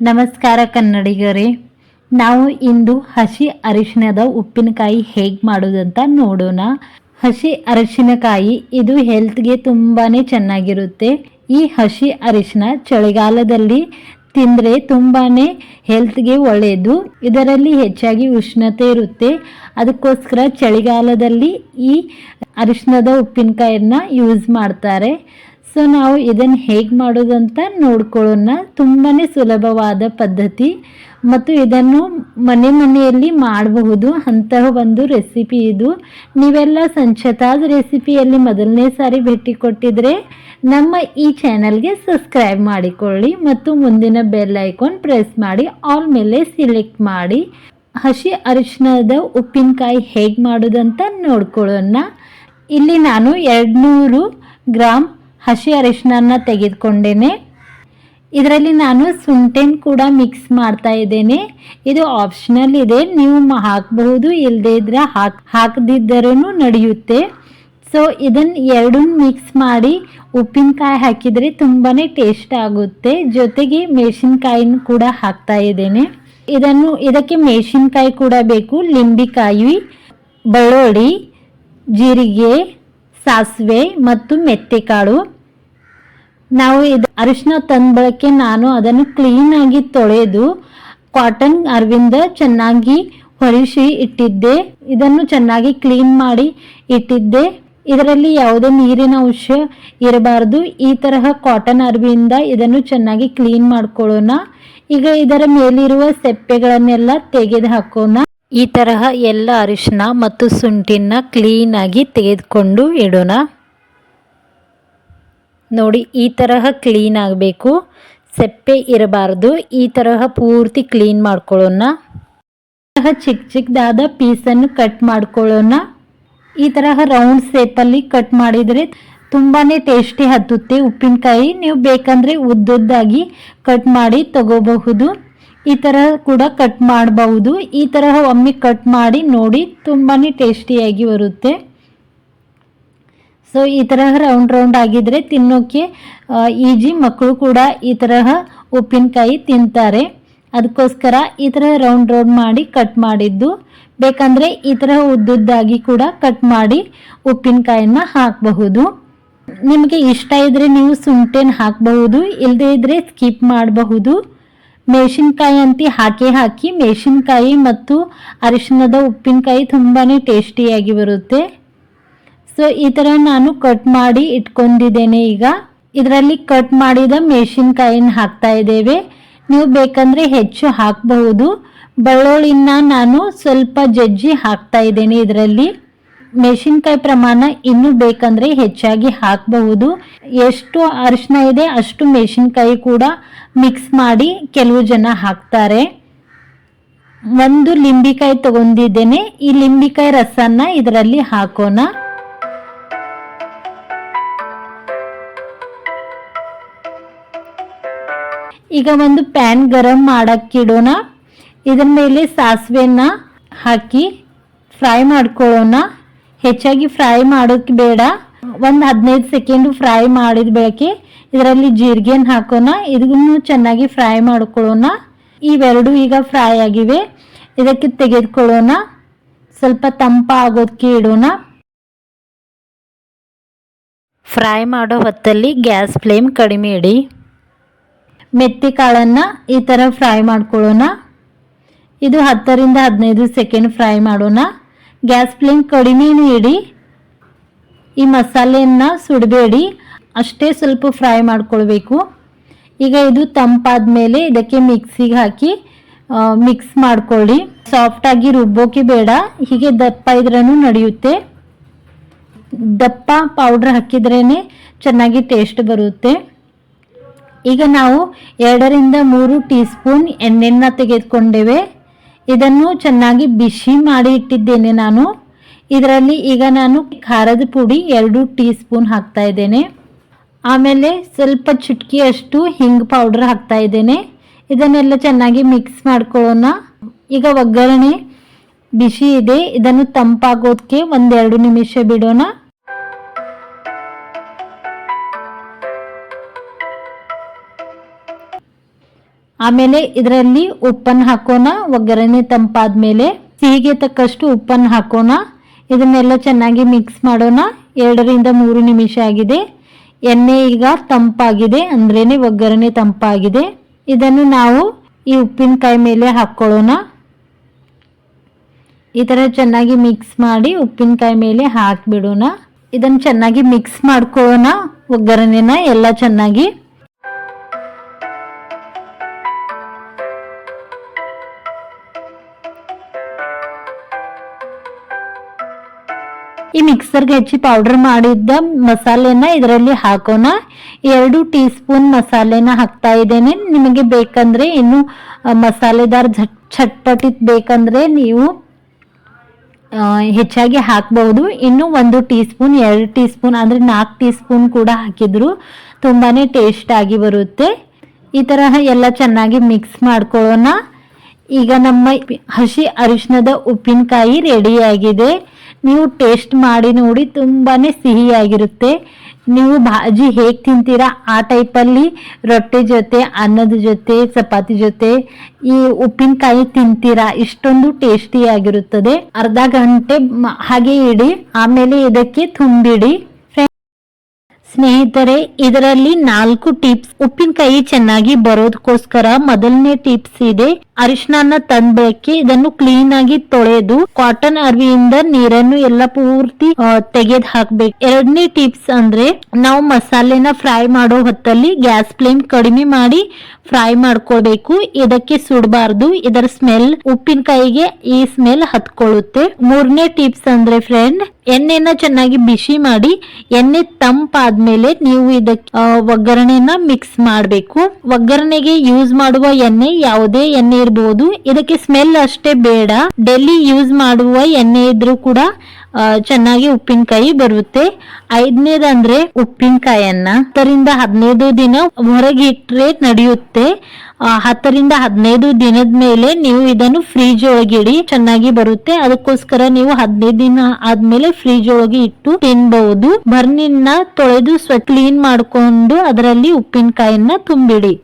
ನಮಸ್ಕಾರ ಕನ್ನಡಿಗರೇ. ನಾವು ಇಂದು ಹಸಿ ಅರಿಶಿಣದ ಉಪ್ಪಿನಕಾಯಿ ಹೇಗೆ ಮಾಡೋದಂತ ನೋಡೋಣ. ಹಸಿ ಅರಿಶಿನಕಾಯಿ ಇದು ಹೆಲ್ತ್ಗೆ ತುಂಬಾ ಚೆನ್ನಾಗಿರುತ್ತೆ. ಈ ಹಸಿ ಅರಿಶಿನ ಚಳಿಗಾಲದಲ್ಲಿ ತಿಂದರೆ ತುಂಬಾ ಹೆಲ್ತ್ಗೆ ಒಳ್ಳೆಯದು ಇದರಲ್ಲಿ ಹೆಚ್ಚಾಗಿ ಉಷ್ಣತೆ ಇರುತ್ತೆ. ಅದಕ್ಕೋಸ್ಕರ ಚಳಿಗಾಲದಲ್ಲಿ ಈ ಅರಿಶಿನದ ಉಪ್ಪಿನಕಾಯಿಯನ್ನ ಯೂಸ್ ಮಾಡ್ತಾರೆ. ಸೊ ನಾವು ಇದನ್ನು ಹೇಗೆ ಮಾಡೋದಂತ ನೋಡ್ಕೊಳ್ಳೋಣ. ತುಂಬಾ ಸುಲಭವಾದ ಪದ್ಧತಿ. ಮತ್ತು ಇದನ್ನು ಮನೆ ಮನೆಯಲ್ಲಿ ಮಾಡಬಹುದು. ಅಂತಹ ಒಂದು ರೆಸಿಪಿ ಇದು. ನೀವೆಲ್ಲ ಸಂಚತಾದ ರೆಸಿಪಿಯಲ್ಲಿ ಮೊದಲನೇ ಸಾರಿ ಭೇಟಿ ಕೊಟ್ಟಿದ್ರೆ ನಮ್ಮ ಈ ಚಾನಲ್ಗೆ ಸಬ್ಸ್ಕ್ರೈಬ್ ಮಾಡಿಕೊಳ್ಳಿ ಮತ್ತು ಮುಂದಿನ ಬೆಲ್ ಐಕಾನ್ ಪ್ರೆಸ್ ಮಾಡಿ, ಆಲ್ ಮೇಲೆ ಸಿಲೆಕ್ಟ್ ಮಾಡಿ. ಹಸಿ ಅರಿಶಿನದ ಉಪ್ಪಿನಕಾಯಿ ಹೇಗೆ ಮಾಡೋದಂತ ನೋಡ್ಕೊಳ್ಳೋಣ. ಇಲ್ಲಿ ನಾನು ಎರಡುನೂರು ಗ್ರಾಮ್ ಹಸಿ ಅರಿಶಿನ ತೆಗೆದುಕೊಂಡೇನೆ. ಇದರಲ್ಲಿ ನಾನು ಸುಂಟೆನ್ ಕೂಡ ಮಿಕ್ಸ್ ಮಾಡ್ತಾ ಇದ್ದೇನೆ. ಇದು ಆಪ್ಷನಲ್ ಇದೆ. ನೀವು ಹಾಕಬಹುದು ಇಲ್ಲದೇ ಇದ್ರೆ ಹಾಕ್ ಹಾಕದಿದ್ದರೂ ನಡೆಯುತ್ತೆ. ಸೊ ಇದನ್ನು ಎರಡು ಮಿಕ್ಸ್ ಮಾಡಿ ಉಪ್ಪಿನಕಾಯಿ ಹಾಕಿದರೆ ತುಂಬಾ ಟೇಸ್ಟ್ ಆಗುತ್ತೆ. ಜೊತೆಗೆ ಮೆಣಸಿನ್ಕಾಯಿನ ಕೂಡ ಹಾಕ್ತಾ ಇದ್ದೇನೆ. ಇದನ್ನು, ಇದಕ್ಕೆ ಮೆಣಸಿನ್ಕಾಯಿ ಕೂಡ ಬೇಕು. ಲಿಂಬಿಕಾಯಿ, ಬೆಳ್ಳುಳ್ಳಿ, ಜೀರಿಗೆ ಸಾಸಿವೆ ಮತ್ತು ಮೆತ್ತೆಕಾಳು ನಾವು ಇದು ಅರಿಶಿನ ತಂದ ಬಳಕೆ ನಾನು ಅದನ್ನು ಕ್ಲೀನಾಗಿ ತೊಳೆದು ಕಾಟನ್ ಅರವಿಂದ ಚೆನ್ನಾಗಿ ಹೊರಿಸಿ ಇಟ್ಟಿದ್ದೆ. ಇದನ್ನು ಚೆನ್ನಾಗಿ ಕ್ಲೀನ್ ಮಾಡಿ ಇಟ್ಟಿದ್ದೆ. ಇದರಲ್ಲಿ ಯಾವುದೇ ನೀರಿನ ಅಂಶ ಇರಬಾರ್ದು. ಈ ತರಹ ಕಾಟನ್ ಅರವಿಯಿಂದ ಇದನ್ನು ಚೆನ್ನಾಗಿ ಕ್ಲೀನ್ ಮಾಡ್ಕೊಳ್ಳೋಣ. ಈಗ ಇದರ ಮೇಲಿರುವ ಸೆಪ್ಪೆಗಳನ್ನೆಲ್ಲ ತೆಗೆದು ಹಾಕೋಣ. ಈ ತರಹ ಎಲ್ಲ ಅರಿಶಿನ ಮತ್ತು ಶುಂಠಿನ ಕ್ಲೀನಾಗಿ ತೆಗೆದುಕೊಂಡು ಇಡೋಣ. ನೋಡಿ, ಈ ತರಹ ಕ್ಲೀನ್ ಆಗಬೇಕು. ಸೆಪ್ಪೆ ಇರಬಾರ್ದು. ಈ ತರಹ ಪೂರ್ತಿ ಕ್ಲೀನ್ ಮಾಡ್ಕೊಳ್ಳೋಣ. ಚಿಕ್ಕ ಚಿಕ್ಕದಾದ ಪೀಸನ್ನು ಕಟ್ ಮಾಡ್ಕೊಳ್ಳೋಣ. ಈ ತರಹ ರೌಂಡ್ ಶೇಪಲ್ಲಿ ಕಟ್ ಮಾಡಿದರೆ ತುಂಬಾ ಟೇಸ್ಟಿ ಹತ್ತುತ್ತೆ. ಉಪ್ಪಿನಕಾಯಿ ನೀವು ಬೇಕಂದರೆ ಉದ್ದುದ್ದಾಗಿ ಕಟ್ ಮಾಡಿ ತಗೋಬಹುದು. ಈ ತರಹ ಕೂಡ ಕಟ್ ಮಾಡಬಹುದು. ಈ ತರಹ ಒಮ್ಮೆ ಕಟ್ ಮಾಡಿ ನೋಡಿ ತುಂಬಾ ಟೇಸ್ಟಿಯಾಗಿ ಬರುತ್ತೆ. ಸೊ ಈ ತರಹ ರೌಂಡ್ ರೌಂಡ್ ಆಗಿದ್ರೆ ತಿನ್ನೋಕ್ಕೆ ಈಜಿ ಮಕ್ಕಳು ಕೂಡ ಈ ತರಹ ಉಪ್ಪಿನಕಾಯಿ ತಿಂತಾರೆ. ಅದಕ್ಕೋಸ್ಕರ ಈ ತರಹ ರೌಂಡ್ ರೌಂಡ್ ಮಾಡಿ ಕಟ್ ಮಾಡಿದ್ದು. ಬೇಕಂದ್ರೆ ಈ ತರಹ ಉದ್ದುದ್ದಾಗಿ ಕೂಡ ಕಟ್ ಮಾಡಿ ಉಪ್ಪಿನಕಾಯನ್ನ ಹಾಕಬಹುದು. ನಿಮಗೆ ಇಷ್ಟ ಇದ್ರೆ ನೀವು ಶುಂಠಿನ ಹಾಕಬಹುದು ಇಲ್ಲದೇ ಇದ್ರೆ ಸ್ಕಿಪ್ ಮಾಡಬಹುದು. ಮೆಣಸಿನ್ಕಾಯಿ ಅಂತ ಹಾಕಿ ಹಾಕಿ ಮೆಣಸಿನ್ಕಾಯಿ ಮತ್ತು ಅರಿಶಿನದ ಉಪ್ಪಿನಕಾಯಿ ತುಂಬಾ ಟೇಸ್ಟಿಯಾಗಿ ಬರುತ್ತೆ. ಸೊ ಈ ಥರ ನಾನು ಕಟ್ ಮಾಡಿ ಇಟ್ಕೊಂಡಿದ್ದೇನೆ ಈಗ. ಇದರಲ್ಲಿ ಕಟ್ ಮಾಡಿದ ಮೆಣಸಿನ್ಕಾಯಿನ ಹಾಕ್ತಾ ಇದ್ದೇವೆ. ನೀವು ಬೇಕಂದರೆ ಹೆಚ್ಚು ಹಾಕಬಹುದು. ಬೆಳ್ಳುಳ್ಳಿನ ನಾನು ಸ್ವಲ್ಪ ಜಜ್ಜಿ ಹಾಕ್ತಾ ಇದ್ದೇನೆ ಇದರಲ್ಲಿ. ಮೆಣಸಿನ್ಕಾಯಿ ಪ್ರಮಾಣ ಇನ್ನೂ ಬೇಕಂದ್ರೆ ಹೆಚ್ಚಾಗಿ ಹಾಕಬಹುದು. ಎಷ್ಟು ಅರಿಶಿನ ಇದೆ, ಅಷ್ಟು ಮೆಣಸಿನ್ಕಾಯಿ ಕೂಡ ಮಿಕ್ಸ್ ಮಾಡಿ ಕೆಲವು ಜನ ಹಾಕ್ತಾರೆ. ಒಂದು ಲಿಂಬಿಕಾಯಿ ತಗೊಂಡಿದ್ದೇನೆ. ಈ ಲಿಂಬಿಕಾಯಿ ರಸನ್ನ ಇದರಲ್ಲಿ ಹಾಕೋಣ. ಈಗ ಒಂದು ಪ್ಯಾನ್ ಗರಂ ಮಾಡಕ್ಕಿಡೋಣ. ಇದರ ಮೇಲೆ ಸಾಸಿವೆನ ಹಾಕಿ ಫ್ರೈ ಮಾಡ್ಕೊಳ್ಳೋಣ. ಹೆಚ್ಚಾಗಿ ಫ್ರೈ ಮಾಡೋಕೆ ಬೇಡ. ಒಂದು ಹದಿನೈದು ಸೆಕೆಂಡು ಫ್ರೈ ಮಾಡಿದ ಬೆಳಕೆ ಇದರಲ್ಲಿ ಜೀರಿಗೆನ ಹಾಕೋಣ. ಇದನ್ನು ಚೆನ್ನಾಗಿ ಫ್ರೈ ಮಾಡ್ಕೊಳ್ಳೋಣ. ಇವೆರಡು ಈಗ ಫ್ರೈ ಆಗಿವೆ. ಇದಕ್ಕೆ ತೆಗೆದುಕೊಳ್ಳೋಣ. ಸ್ವಲ್ಪ ತಂಪ ಆಗೋದಕ್ಕೆ ಇಡೋಣ. ಫ್ರೈ ಮಾಡೋ ಹೊತ್ತಲ್ಲಿ ಗ್ಯಾಸ್ ಫ್ಲೇಮ್ ಕಡಿಮೆ ಇಡಿ. ಮೆತ್ತಿ ಕಾಳನ್ನು ಈ ಥರ ಫ್ರೈ ಮಾಡ್ಕೊಳ್ಳೋಣ. ಇದು ಹತ್ತರಿಂದ ಹದಿನೈದು ಸೆಕೆಂಡ್ ಫ್ರೈ ಮಾಡೋಣ. ಗ್ಯಾಸ್ ಫ್ಲೇಮ್ ಕಡಿಮೆನೂ ಇಡಿ ಈ ಮಸಾಲೆಯನ್ನು ಸುಡಬೇಡಿ. ಅಷ್ಟೇ ಸ್ವಲ್ಪ ಫ್ರೈ ಮಾಡ್ಕೊಳ್ಬೇಕು. ಈಗ ಇದು ತಂಪಾದ ಮೇಲೆ ಇದಕ್ಕೆ ಮಿಕ್ಸಿಗೆ ಹಾಕಿ ಮಿಕ್ಸ್ ಮಾಡ್ಕೊಳ್ಳಿ. ಸಾಫ್ಟಾಗಿ ರುಬ್ಬೋಕೆ ಬೇಡ. ಹೀಗೆ ದಪ್ಪ ಇದ್ರೂ ನಡೆಯುತ್ತೆ. ದಪ್ಪ ಪೌಡ್ರ್ ಹಾಕಿದ್ರೇ ಚೆನ್ನಾಗಿ ಟೇಸ್ಟ್ ಬರುತ್ತೆ. ಈಗ ನಾವು ಎರಡರಿಂದ ಮೂರು ಟೀ ಸ್ಪೂನ್ ಎಣ್ಣೆನ ತೆಗೆದುಕೊಂಡೇವೆ. ಇದನ್ನು ಚೆನ್ನಾಗಿ ಬಿಸಿ ಮಾಡಿ ಇಟ್ಟಿದ್ದೇನೆ ನಾನು. ಇದರಲ್ಲಿ ಈಗ ನಾನು ಖಾರದ ಪುಡಿ ಎರಡು ಟೀ ಸ್ಪೂನ್ ಹಾಕ್ತಾ ಇದ್ದೇನೆ. ಆಮೇಲೆ ಸ್ವಲ್ಪ ಚುಟ್ಕಿಯಷ್ಟು ಹಿಂಗ್ ಪೌಡರ್ ಹಾಕ್ತಾ ಇದ್ದೇನೆ. ಇದನ್ನೆಲ್ಲ ಚೆನ್ನಾಗಿ ಮಿಕ್ಸ್ ಮಾಡ್ಕೊಳ್ಳೋಣ. ಈಗ ಒಗ್ಗರಣೆ ಬಿಸಿ ಇದೆ. ಇದನ್ನು ತಂಪಾಗೋದಕ್ಕೆ ಒಂದೆರಡು ನಿಮಿಷ ಬಿಡೋಣ. ಆಮೇಲೆ ಇದರಲ್ಲಿ ಉಪ್ಪನ್ನು ಹಾಕೋಣ, ಒಗ್ಗರಣೆ ತಂಪಾದ ಮೇಲೆ ಸಿಹಿಗೆ ತಕ್ಕಷ್ಟು ಉಪ್ಪನ್ನು ಹಾಕೋಣ. ಇದನ್ನೆಲ್ಲ ಚೆನ್ನಾಗಿ ಮಿಕ್ಸ್ ಮಾಡೋಣ. ಎರಡರಿಂದ ಮೂರು ನಿಮಿಷ ಆಗಿದೆ. ಎಣ್ಣೆ ಈಗ ತಂಪಾಗಿದೆ, ಅಂದ್ರೇನೆ ಒಗ್ಗರಣೆ ತಂಪಾಗಿದೆ. ಇದನ್ನು ನಾವು ಈ ಉಪ್ಪಿನಕಾಯಿ ಮೇಲೆ ಹಾಕ್ಕೊಳ್ಳೋಣ. ಈ ಥರ ಚೆನ್ನಾಗಿ ಮಿಕ್ಸ್ ಮಾಡಿ ಉಪ್ಪಿನಕಾಯಿ ಮೇಲೆ ಹಾಕಿಬಿಡೋಣ. ಇದನ್ನು ಚೆನ್ನಾಗಿ ಮಿಕ್ಸ್ ಮಾಡ್ಕೊಳ್ಳೋಣ. ಒಗ್ಗರಣೆನ ಎಲ್ಲ ಚೆನ್ನಾಗಿ ಮಿಕ್ಸರ್ಗೆ ಹಚ್ಚಿ ಪೌಡರ್ ಮಾಡಿದ್ದ ಮಸಾಲೆನ ಇದರಲ್ಲಿ ಹಾಕೋಣ. ಎರಡು ಟೀ ಸ್ಪೂನ್ ಮಸಾಲೆನ ಹಾಕ್ತಾ ಇದ್ದೇನೆ. ನಿಮಗೆ ಬೇಕಂದ್ರೆ ಇನ್ನು ಮಸಾಲೆದಾರ್ ಝಟ್ ಚಟ್ಪಟಿತ್ ಬೇಕಂದ್ರೆ ನೀವು ಹೆಚ್ಚಾಗಿ ಹಾಕ್ಬಹುದು. ಇನ್ನು ಒಂದು ಟೀ ಸ್ಪೂನ್ ಎರಡು ಟೀ ಸ್ಪೂನ್ ಅಂದರೆ ನಾಲ್ಕು ಟೀ ಸ್ಪೂನ್ ಕೂಡ ಹಾಕಿದ್ರು ತುಂಬಾ ಟೇಸ್ಟ್ ಆಗಿ ಬರುತ್ತೆ. ಈ ತರಹ ಎಲ್ಲ ಚೆನ್ನಾಗಿ ಮಿಕ್ಸ್ ಮಾಡ್ಕೊಳ್ಳೋಣ. ಈಗ ನಮ್ಮ ಹಸಿ ಅರಿಶಿನದ ಉಪ್ಪಿನಕಾಯಿ ರೆಡಿಯಾಗಿದೆ ನೀವು ಟೇಸ್ಟ್ ಮಾಡಿ ನೋಡಿ ತುಂಬಾನೇ ಸಿಹಿಯಾಗಿರುತ್ತೆ. ನೀವು ಭಾಜಿ ಹೇಗೆ ತಿಂತೀರಾ ಆ ಟೈಪಲ್ಲಿ ರೊಟ್ಟಿ ಜೊತೆ, ಅನ್ನದ ಜೊತೆ, ಚಪಾತಿ ಜೊತೆ, ಈ ಉಪ್ಪಿನಕಾಯಿ ತಿಂತೀರಾ ಇಷ್ಟೊಂದು ಟೇಸ್ಟಿಯಾಗಿರುತ್ತದೆ. ಅರ್ಧ ಗಂಟೆ ಹಾಗೆ ಇಡಿ, ಆಮೇಲೆ ಇದಕ್ಕೆ ತುಂಬಿಡಿ. ಸ್ನೇಹಿತರೆ, ಇದರಲ್ಲಿ ನಾಲ್ಕು ಟಿಪ್ಸ್ ಉಪ್ಪಿನಕಾಯಿ ಚೆನ್ನಾಗಿ ಬರೋದಕ್ಕೋಸ್ಕರ ಮೊದಲನೇ ಟಿಪ್ಸ್ ಇದೆ. ಅರಿಶಿನ ತಂದ್ಬೇಕಿ, ಇದನ್ನು ಕ್ಲೀನ್ ಆಗಿ ತೊಳೆದು ಕಾಟನ್ ಅರ್ವಿಯಿಂದ ನೀರನ್ನು ಎಲ್ಲ ಪೂರ್ತಿ ತೆಗೆದ್ ಹಾಕ್ಬೇಕು. ಎರಡನೇ ಟಿಪ್ಸ್ ಅಂದ್ರೆ ನಾವು ಮಸಾಲೆನ ಫ್ರೈ ಮಾಡೋ ಹೊತ್ತಲ್ಲಿ ಗ್ಯಾಸ್ ಫ್ಲೇಮ್ ಕಡಿಮೆ ಮಾಡಿ ಫ್ರೈ ಮಾಡ್ಕೊಳ್ಬೇಕು ಇದಕ್ಕೆ ಸುಡಬಾರ್ದು, ಇದರ ಸ್ಮೆಲ್ ಉಪ್ಪಿನಕಾಯಿಗೆ ಈ ಸ್ಮೆಲ್ ಹತ್ಕೊಳ್ಳುತ್ತೆ. ಮೂರನೇ ಟಿಪ್ಸ್ ಅಂದ್ರೆ ಫ್ರೆಂಡ್ ಎಣ್ಣೆನ ಚೆನ್ನಾಗಿ ಬಿಸಿ ಮಾಡಿ, ಎಣ್ಣೆ ತಂಪಾದ್ಮೇಲೆ ನೀವು ಇದಕ್ಕೆ ಒಗ್ಗರಣೆನ ಮಿಕ್ಸ್ ಮಾಡಬೇಕು. ಒಗ್ಗರಣೆಗೆ ಯೂಸ್ ಮಾಡುವ ಎಣ್ಣೆ ಯಾವುದೇ ಎಣ್ಣೆ ಇರಬಹುದು ಇದಕ್ಕೆ ಸ್ಮೆಲ್ ಅಷ್ಟೇ ಬೇಡ. ಡೆಲ್ಲಿ ಯೂಸ್ ಮಾಡುವ ಎಣ್ಣೆ ಇದ್ರೂ ಕೂಡ ಚೆನ್ನಾಗಿ ಉಪ್ಪಿನಕಾಯಿ ಬರುತ್ತೆ. ಐದನೇದಂದ್ರೆ ಉಪ್ಪಿನಕಾಯನ್ನ. ಹತ್ತರಿಂದ ಹದಿನೈದು ದಿನ ಹೊರಗೆ ಇಟ್ಟರೆ ನಡೆಯುತ್ತೆ. ಹತ್ತರಿಂದ ಹದಿನೈದು ದಿನದ ಮೇಲೆ ನೀವು ಇದನ್ನು ಫ್ರಿಜ್ ಒಳಗಿಡಿ ಚೆನ್ನಾಗಿ ಬರುತ್ತೆ. ಅದಕ್ಕೋಸ್ಕರ ನೀವು ಹದಿನೈದು ದಿನ ಆದ್ಮೇಲೆ ಫ್ರಿಜ್ ಒಳಗೆ ಇಟ್ಟು ತಿನ್ಬಹುದು ಬರ್ನಿನ ತೊಳೆದು ಸ್ವ ಕ್ಲೀನ್ ಮಾಡ್ಕೊಂಡು ಅದರಲ್ಲಿ ಉಪ್ಪಿನಕಾಯನ್ನ ತುಂಬಿಡಿ.